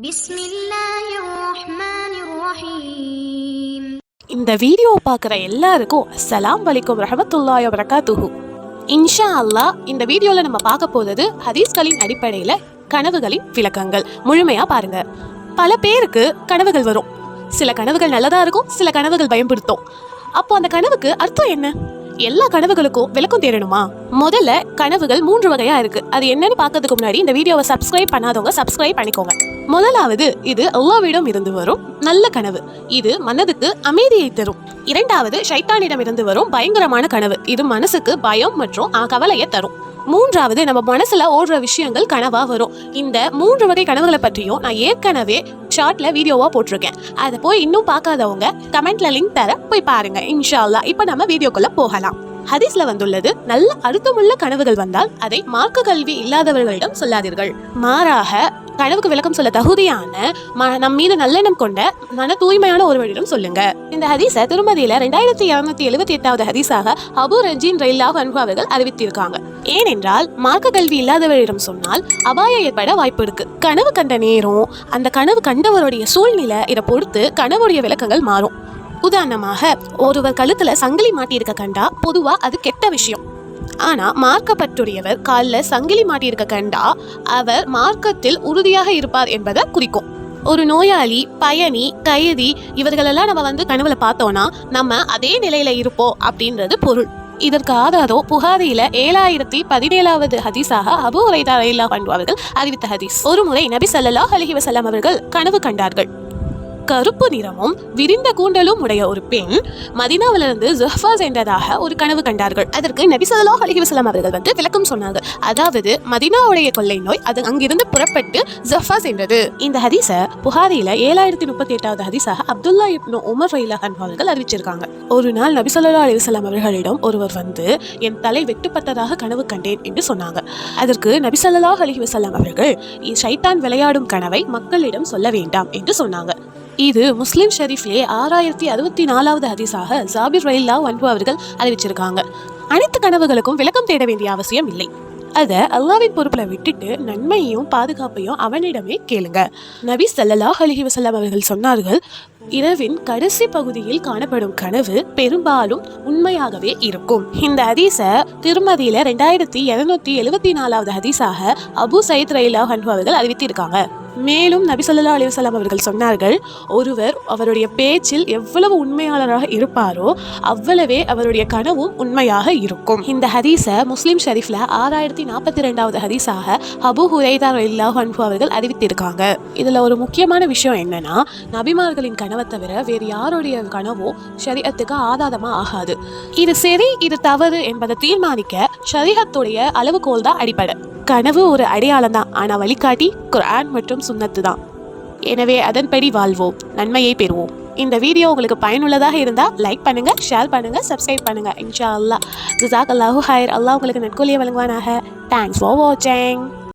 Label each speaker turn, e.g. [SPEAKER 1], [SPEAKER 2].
[SPEAKER 1] بسم الله الرحمن الرحيم
[SPEAKER 2] இந்த வீடியோ பார்க்குற எல்லாருக்கும் அஸ்ஸலாம் வலைக்கும் ரஹமத்துல்லாஹி வரகாத்துஹு இன்ஷா அல்லாஹ் இந்த வீடியோவில் நம்ம பார்க்க போகிறது ஹதீஸ்களின் அடிப்படையில் கனவுகளின் விளக்கங்கள் முழுமையாக பாருங்க பல பேருக்கு கனவுகள் வரும் சில கனவுகள் நல்லதா இருக்கும் சில கனவுகள் பயன்படுத்தும் அப்போ அந்த கனவுக்கு அர்த்தம் என்ன எல்லா கனவுகளுக்கும் விளக்கம் தேடணுமா முதல்ல கனவுகள் மூன்று வகையா இருக்கு அது என்னன்னு பார்க்கறதுக்கு முன்னாடி இந்த வீடியோவை சப்ஸ்கிரைப் பண்ணாதவங்க சப்ஸ்கிரைப் பண்ணிக்கோங்க முதலாவது இது அல்லாவிடம் இருந்து வரும் நல்ல கனவு. இது மனதுக்கு அமைதியை தரும். இரண்டாவது ஷைத்தானிடம் இருந்து வரும் பயங்கரமான கனவு. இது மனசுக்கு பயம் மற்றும் ஆ, கவலையை தரும். மூன்றாவது நம்ம மனசுல ஓடுற விஷயங்கள் கனவா வரும். இந்த மூன்று வகை கனவுகளை பற்றியும் நான் ஏற்கனவே ஷார்ட்ல வீடியோவா போட்டிருக்கேன். அதை போய் இன்னும் பார்க்காதவங்க கமெண்ட்ல லிங்க் தர போய் பாருங்க. இன்ஷால்லா இப்போ நம்ம வீடியோக்குள்ள போகலாம். ஹதீஸ்ல வந்துள்ளது நல்ல அர்த்தமுள்ள கனவுகள் வந்தால் அதை மார்க்க கல்வி இல்லாதவர்களிடம் சொல்லாதீர்கள். மாறாக கனவுக்கு விளக்கம் சொல்ல தகுதியான ம- நம் மீது நல்லெண்ணம் கொண்ட மன தூய்மையான ஒருவரிடம் சொல்லுங்க. இந்த ஹதீஸை திருமதியில ரெண்டாயிரத்தி இருநூத்தி எழுபத்தி எட்டாவது ஹதீஸாக அபு ரஜீன் ரயில்லாஹ் அன்பு அவர்கள் அறிவித்திருக்காங்க. ஏனென்றால் மார்க்க கல்வி இல்லாதவரிடம் சொன்னால் அபாயம் ஏற்பட வாய்ப்பு இருக்கு. கனவு கண்ட நேரம் அந்த கனவு கண்டவருடைய சூழ்நிலை இதை பொறுத்து கனவுடைய விளக்கங்கள் மாறும். உதாரணமாக ஒருவர் கழுத்துல சங்கிலி மாட்டியிருக்க கண்டா பொதுவா அது கெட்ட விஷயம். ஆனால் மார்க்கப்பட்டுடையவர் காலில் சங்கிலி மாட்டியிருக்க கண்டா அவர் மார்க்கத்தில் உறுதியாக இருப்பார் என்பதை குறிக்கும். ஒரு நோயாளி பயணி கைதி இவர்களெல்லாம் நம்ம வந்து கனவுல பார்த்தோம்னா நம்ம அதே நிலையில இருப்போம் அப்படின்றது பொருள். இதற்கு ஆதாரம் புகாரியில ஏழாயிரத்தி பதினேழாவது ஹதீஸாக அபு உரைதா ரயில்லா அவர்கள் அறிவித்த ஹதீஸ். ஒரு முறை நபி ஸல்லல்லாஹு அலைஹி வஸல்லம் அவர்கள் கனவு கண்டார்கள். கருப்பு நிறமும் விரிந்த கூந்தலும் உடைய ஒரு பெண் மதினாவிலிருந்து ஜுஹ்ஃபா சென்றதாக ஒரு கனவு கண்டார்கள். அதற்கு நபி ஸல்லல்லாஹு அலைஹி அவர்கள் வந்து விளக்கம் சொன்னாங்க அதாவது மதினாவுடைய கொள்ளை நோய் அது அங்கிருந்து புறப்பட்டு ஜுஹ்ஃபா சென்றது. இந்த ஹதீஸ புகாரியில ஏழாயிரத்தி முப்பத்தி எட்டாவது ஹதீஸாக அப்துல்லா இப்னு உமர் ரயிலா அவர்கள் அறிவிச்சிருக்காங்க. ஒரு நாள் நபிசல்லா அலிவசலாம் அவர்களிடம் ஒருவர் வந்து என் தலை வெட்டுப்பட்டதாக கனவு கண்டேன் என்று சொன்னாங்க. அதற்கு நபிசல்லா ஸல்லல்லாஹு வசலாம் அவர்கள் "இ- ஷைத்தான் விளையாடும் கனவை மக்களிடம் சொல்ல வேண்டாம் என்று சொன்னாங்க. இது முஸ்லிம் ஷெரீஃப்லே ஆறாயிரத்தி அறுபத்தி நாலாவது ஹதீஸாக ஜாபிர் ரயில்லா வன்பு அவர்கள் அறிவிச்சிருக்காங்க. அனைத்து கனவுகளுக்கும் விளக்கம் தேட வேண்டிய அவசியம் இல்லை. அதை அல்லாவின் பொறுப்பில் விட்டுட்டு நன்மையையும் பாதுகாப்பையும் அவனிடமே கேளுங்க. நபி ஸல்லல்லாஹு அலைஹி வசல்லாம் அவர்கள் சொன்னார்கள் இரவின் கடைசி பகுதியில் காணப்படும் கனவு பெரும்பாலும் உண்மையாகவே இருக்கும். இந்த ஹதீஸ திருமதியில ரெண்டாயிரத்தி இருநூத்தி எழுவத்தி நாலாவது ஹதீஸாக அபு சயித் ரயிலா அன்பு அவர்கள் அறிவித்திருக்காங்க. மேலும் நபி ஸல்லல்லாஹு அலிவசலாம் அவர்கள் சொன்னார்கள் ஒருவர் அவருடைய பேச்சில் எவ்வளவு உண்மையாளராக இருப்பாரோ அவ்வளவே அவருடைய கனவும் உண்மையாக இருக்கும். இந்த ஹதீஸ முஸ்லீம் ஷரீஃப்ல ஆறாயிரத்தி நாற்பத்தி ரெண்டாவது ஹதீஸாக ஹபு ஹுரைதா இல்லாஹ் அவர்கள் அறிவித்திருக்காங்க. இதுல ஒரு முக்கியமான விஷயம் என்னன்னா நபிமார்களின் கனவை தவிர வேறு யாருடைய கனவும் ஷரீகத்துக்கு ஆதாரமா ஆகாது. இது சரி இது தவறு என்பதை தீர்மானிக்க ஷரீகத்துடைய அளவுகோல் தான் அடிப்படை. கனவு ஒரு அடையாளம் தான் ஆனால் வழிகாட்டி குர்ஆன் மற்றும் சுன்னத்து தான் எனவே அதன்படி வாழ்வோம். நன்மையை பெறுவோம். இந்த வீடியோ உங்களுக்கு பயனுள்ளதாக இருந்தால் லைக் பண்ணுங்கள் ஷேர் பண்ணுங்கள் சப்ஸ்கிரைப் பண்ணுங்கள் இன்ஷா அல்லாஹ். ஜிசாக் அல்லாஹூ ஹயர் அல்லாஹ் உங்களுக்கு நட்கொலியை வழங்குவானாக. தேங்க்ஸ் ஃபார் வாட்சிங்